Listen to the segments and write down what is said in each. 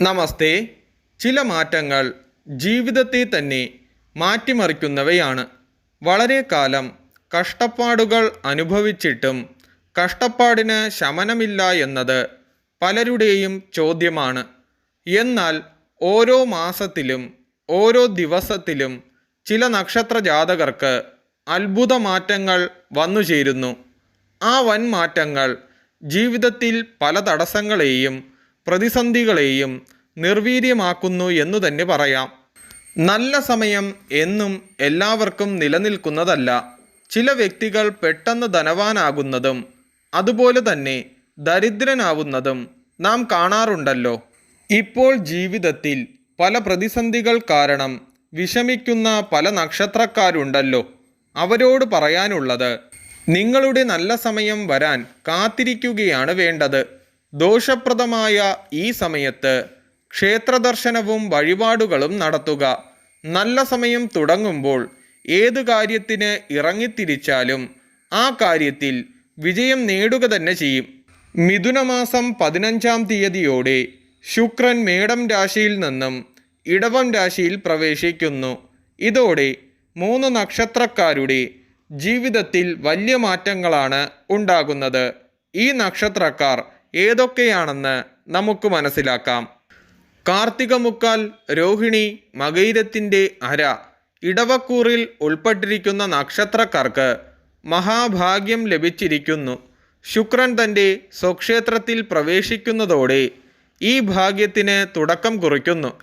നമസ്തേ. ചില മാറ്റങ്ങൾ ജീവിതത്തെ തന്നെ മാറ്റിമറിക്കുന്നവയാണ്. വളരെ കാലം കഷ്ടപ്പാടുകൾ അനുഭവിച്ചിട്ടും കഷ്ടപ്പാടിന് ശമനമില്ല എന്നത് പലരുടെയും ചോദ്യമാണ്. എന്നാൽ ഓരോ മാസത്തിലും ഓരോ ദിവസത്തിലും ചില നക്ഷത്ര ജാതകർക്ക് അത്ഭുത മാറ്റങ്ങൾ വന്നു ചേരുന്നു. ആ വൻ മാറ്റങ്ങൾ ജീവിതത്തിൽ പല തടസ്സങ്ങളെയും പ്രതിസന്ധികളെയും നിർവീര്യമാക്കുന്നു എന്നു തന്നെ പറയാം. നല്ല സമയം എന്നും എല്ലാവർക്കും നിലനിൽക്കുന്നതല്ല. ചില വ്യക്തികൾ പെട്ടെന്ന് ധനവാനാകുന്നതും അതുപോലെ തന്നെ ദരിദ്രനാവുന്നതും നാം കാണാറുണ്ടല്ലോ. ഇപ്പോൾ ജീവിതത്തിൽ പല പ്രതിസന്ധികൾ കാരണം വിഷമിക്കുന്ന പല നക്ഷത്രക്കാരുണ്ടല്ലോ. അവരോട് പറയാനുള്ളത് നിങ്ങളുടെ നല്ല സമയം വരാൻ കാത്തിരിക്കുകയാണ് വേണ്ടത്. ദോഷപ്രദമായ ഈ സമയത്ത് ക്ഷേത്രദർശനവും വഴിപാടുകളും നടത്തുക. നല്ല സമയം തുടങ്ങുമ്പോൾ ഏത് കാര്യത്തിന് ഇറങ്ങിത്തിരിച്ചാലും ആ കാര്യത്തിൽ വിജയം നേടുക തന്നെ ചെയ്യും. മിഥുനമാസം പതിനഞ്ചാം തീയതിയോടെ ശുക്രൻ മേടം രാശിയിൽ നിന്നും ഇടവം രാശിയിൽ പ്രവേശിക്കുന്നു. ഇതോടെ മൂന്ന് നക്ഷത്രക്കാരുടെ ജീവിതത്തിൽ വലിയ മാറ്റങ്ങളാണ് ഉണ്ടാകുന്നത്. ഈ നക്ഷത്രക്കാർ ഏതൊക്കെയാണെന്ന് നമുക്ക് മനസ്സിലാക്കാം. കാർത്തിക കാർത്തികമുക്കാൽ രോഹിണി മകൈരത്തിന്റെ അര ഇടവക്കൂറിൽ ഉൾപ്പെട്ടിരിക്കുന്ന നക്ഷത്രക്കാർക്ക് മഹാഭാഗ്യം ലഭിച്ചിരിക്കുന്നു. ശുക്രൻ തന്റെ സ്വക്ഷേത്രത്തിൽ പ്രവേശിക്കുന്നതോടെ ഈ ഭാഗ്യത്തിന് തുടക്കം കുറിക്കുന്നു.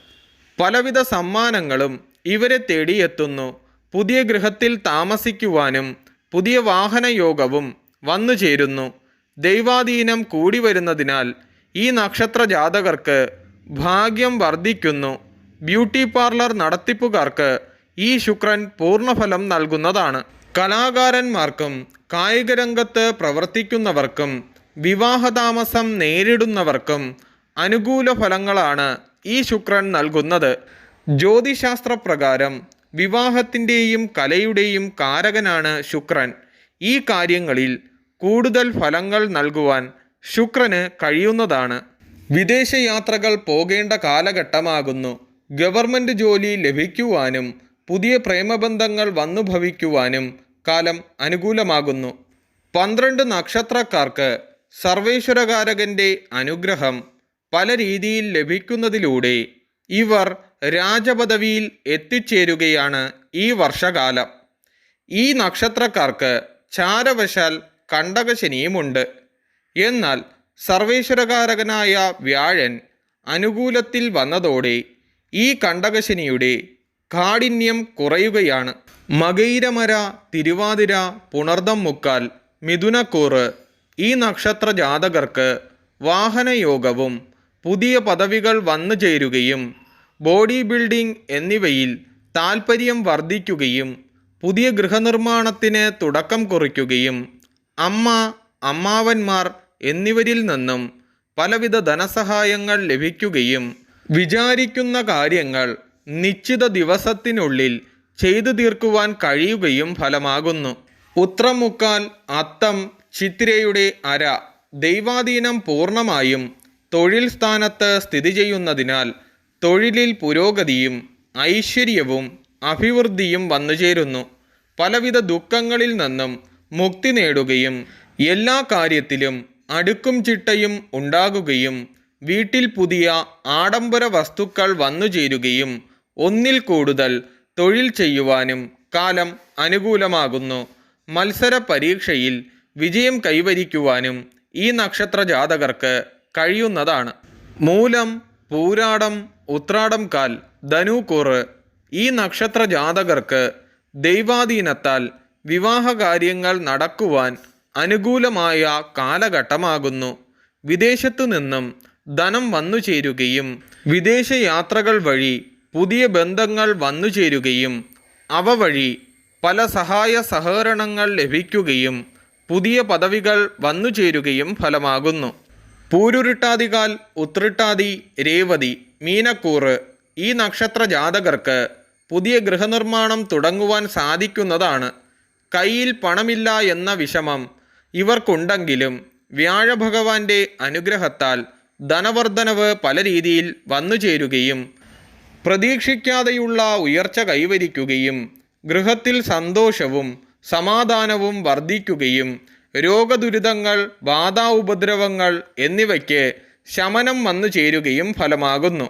പലവിധ സമ്മാനങ്ങളും ഇവരെ തേടിയെത്തുന്നു. പുതിയ ഗൃഹത്തിൽ താമസിക്കുവാനും പുതിയ വാഹനയോഗവും വന്നു ചേരുന്നു ദൈവാധീനം കൂടി വരുന്നതിനാൽ ഈ നക്ഷത്ര ജാതകർക്ക് ഭാഗ്യം വർദ്ധിക്കുന്നു. ബ്യൂട്ടി പാർലർ നടത്തിപ്പുകാർക്ക് ഈ ശുക്രൻ പൂർണഫലം നൽകുന്നതാണ്. കലാകാരന്മാർക്കും കായിക രംഗത്ത് പ്രവർത്തിക്കുന്നവർക്കും വിവാഹതാമസം നേരിടുന്നവർക്കും അനുകൂല ഫലങ്ങളാണ് ഈ ശുക്രൻ നൽകുന്നത്. ജ്യോതിശാസ്ത്രപ്രകാരം വിവാഹത്തിന്റെയും കലയുടെയും കാരകനാണ് ശുക്രൻ. ഈ കാര്യങ്ങളിൽ കൂടുതൽ ഫലങ്ങൾ നൽകുവാൻ ശുക്രന് കഴിയുന്നതാണ്. വിദേശയാത്രകൾ പോകേണ്ട കാലഘട്ടമാകുന്നു. ഗവൺമെന്റ് ജോലി ലഭിക്കുവാനും പുതിയ പ്രേമബന്ധങ്ങൾ വന്നു ഭവിക്കുവാനും കാലം അനുകൂലമാകുന്നു. പന്ത്രണ്ട് നക്ഷത്രക്കാർക്ക് സർവേശ്വരകാരകന്റെ അനുഗ്രഹം പല രീതിയിൽ ലഭിക്കുന്നതിലൂടെ ഇവർ രാജപദവിയിൽ എത്തിച്ചേരുകയാണ് ഈ വർഷകാലം. ഈ നക്ഷത്രക്കാർക്ക് ചാരവശാൽ കണ്ടകശനിയുമുണ്ട്. എന്നാൽ സർവേശ്വരകാരകനായ വ്യാഴൻ അനുകൂലത്തിൽ വന്നതോടെ ഈ കണ്ടകശനിയുടെ കാഠിന്യം കുറയുകയാണ്. മകൈരമര തിരുവാതിര പുണർദം മുക്കാൽ മിഥുനക്കൂറ് ഈ നക്ഷത്ര ജാതകർക്ക് വാഹനയോഗവും പുതിയ പദവികൾ വന്നു ചേരുകയും ബോഡി ബിൽഡിംഗ് എന്നിവയിൽ താൽപ്പര്യം വർദ്ധിക്കുകയും പുതിയ ഗൃഹനിർമ്മാണത്തിന് തുടക്കം കുറിക്കുകയും അമ്മ അമ്മാവന്മാർ എന്നിവരിൽ നിന്നും പലവിധ ധനസഹായങ്ങൾ ലഭിക്കുകയും വിചാരിക്കുന്ന കാര്യങ്ങൾ നിശ്ചിത ദിവസത്തിനുള്ളിൽ ചെയ്തു തീർക്കുവാൻ കഴിയുകയും ഫലമാകുന്നു. ഉത്രമുക്കാൽ അത്തം ചിത്രയുടെ അര ദൈവാധീനം പൂർണമായും തൊഴിൽ സ്ഥാനത്ത് സ്ഥിതി ചെയ്യുന്നതിനാൽ തൊഴിലിൽ പുരോഗതിയും ഐശ്വര്യവും അഭിവൃദ്ധിയും വന്നുചേരുന്നു. പലവിധ ദുഃഖങ്ങളിൽ നിന്നും മുക്തി നേടുകയും എല്ലാ കാര്യത്തിലും അടുക്കും ചിട്ടയും ഉണ്ടാകുകയും വീട്ടിൽ പുതിയ ആഡംബര വസ്തുക്കൾ വന്നു ചേരുകയും ഒന്നിൽ കൂടുതൽ തൊഴിൽ ചെയ്യുവാനും കാലം അനുകൂലമാകുന്നു. മത്സര പരീക്ഷയിൽ വിജയം കൈവരിക്കുവാനും ഈ നക്ഷത്ര ജാതകർക്ക് കഴിയുന്നതാണ്. മൂലം പൂരാടം ഉത്രാടം കാൽ ധനുക്കൂറ് ഈ നക്ഷത്ര ജാതകർക്ക് ദൈവാധീനത്താൽ വിവാഹകാര്യങ്ങൾ നടക്കുവാൻ അനുകൂലമായ കാലഘട്ടമാകുന്നു. വിദേശത്തു നിന്നും ധനം വന്നു ചേരുകയും വിദേശയാത്രകൾ വഴി പുതിയ ബന്ധങ്ങൾ വന്നു ചേരുകയും അവ വഴി പല സഹായ സഹകരണങ്ങൾ ലഭിക്കുകയും പുതിയ പദവികൾ വന്നു ചേരുകയും ഫലമാകുന്നു. പൂരുരുട്ടാതികാൽ ഉത്രിട്ടാതി രേവതി മീനക്കൂറ് ഈ നക്ഷത്ര ജാതകർക്ക് പുതിയ ഗൃഹനിർമ്മാണം തുടങ്ങുവാൻ സാധിക്കുന്നതാണ്. കയ്യിൽ പണമില്ല എന്ന വിഷമം ഇവർക്കുണ്ടെങ്കിലും വ്യാഴഭഗവാന്റെ അനുഗ്രഹത്താൽ ധനവർദ്ധനവ് പല രീതിയിൽ വന്നു ചേരുകയും പ്രതീക്ഷിക്കാതെയുള്ള ഉയർച്ച കൈവരിക്കുകയും ഗൃഹത്തിൽ സന്തോഷവും സമാധാനവും വർദ്ധിക്കുകയും രോഗദുരിതങ്ങൾ ബാധാ ഉപദ്രവങ്ങൾ എന്നിവയ്ക്ക് ശമനം വന്നു ചേരുകയും ഫലമാകുന്നു.